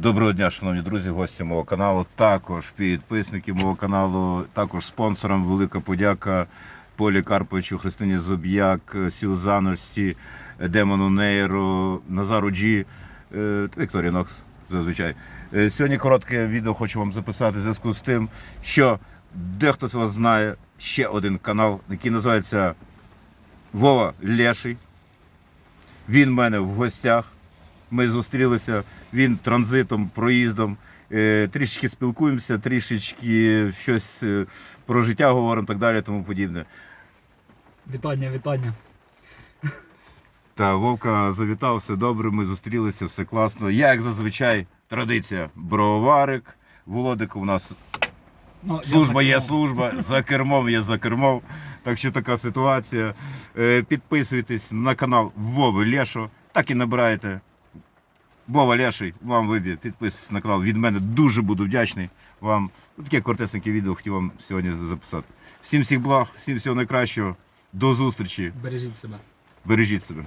Доброго дня, шановні друзі, гості мого каналу, також підписники мого каналу, також спонсорам велика подяка Полі Карповичу, Христині Зоб'як, Сюзаночці, Демону Нейру, Назару Джі, е, та Вікторії Нокс зазвичай. Е, Сьогодні коротке відео хочу вам записати в зв'язку з тим, що дехто з вас знає ще один канал, який називається Вова Леший. Він в мене в гостях. Ми зустрілися, він транзитом, проїздом. Е, трішечки спілкуємося, трішечки щось е, про життя говоримо, так далі, тому подібне. Вітання, вітання. Та Вовка завітав, все добре, ми зустрілися, все класно. Я, як зазвичай, традиція, броварик. Володик у нас Ну, служба є служба, за кермом є за кермом. Так що така ситуація. Е, Підписуйтесь на канал Вови Лешо, так і набираєте. Вова Леший, вам вибір, підписуйтесь на канал. Від мене дуже буду вдячний вам. Таке коротесеньке відео хотів вам сьогодні записати. Всім всіх благ, всім всього найкращого. До зустрічі. Бережіть себе. Бережіть себе.